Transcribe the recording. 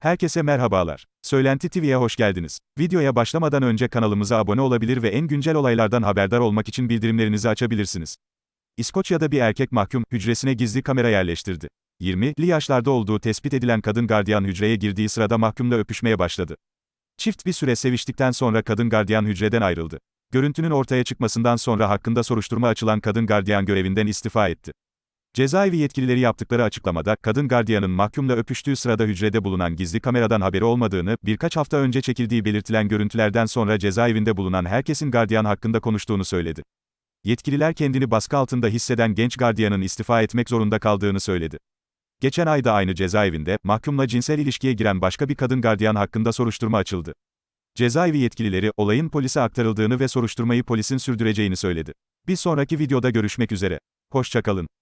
Herkese merhabalar. Söylenti TV'ye hoş geldiniz. Videoya başlamadan önce kanalımıza abone olabilir ve en güncel olaylardan haberdar olmak için bildirimlerinizi açabilirsiniz. İskoçya'da bir erkek mahkum, hücresine gizli kamera yerleştirdi. 20'li yaşlarda olduğu tespit edilen kadın gardiyan hücreye girdiği sırada mahkumla öpüşmeye başladı. Çift bir süre seviştikten sonra kadın gardiyan hücreden ayrıldı. Görüntünün ortaya çıkmasından sonra hakkında soruşturma açılan kadın gardiyan görevinden istifa etti. Cezaevi yetkilileri yaptıkları açıklamada, kadın gardiyanın mahkumla öpüştüğü sırada hücrede bulunan gizli kameradan haberi olmadığını, birkaç hafta önce çekildiği belirtilen görüntülerden sonra cezaevinde bulunan herkesin gardiyan hakkında konuştuğunu söyledi. Yetkililer kendini baskı altında hisseden genç gardiyanın istifa etmek zorunda kaldığını söyledi. Geçen ayda aynı cezaevinde, mahkumla cinsel ilişkiye giren başka bir kadın gardiyan hakkında soruşturma açıldı. Cezaevi yetkilileri, olayın polise aktarıldığını ve soruşturmayı polisin sürdüreceğini söyledi. Bir sonraki videoda görüşmek üzere. Hoşçakalın.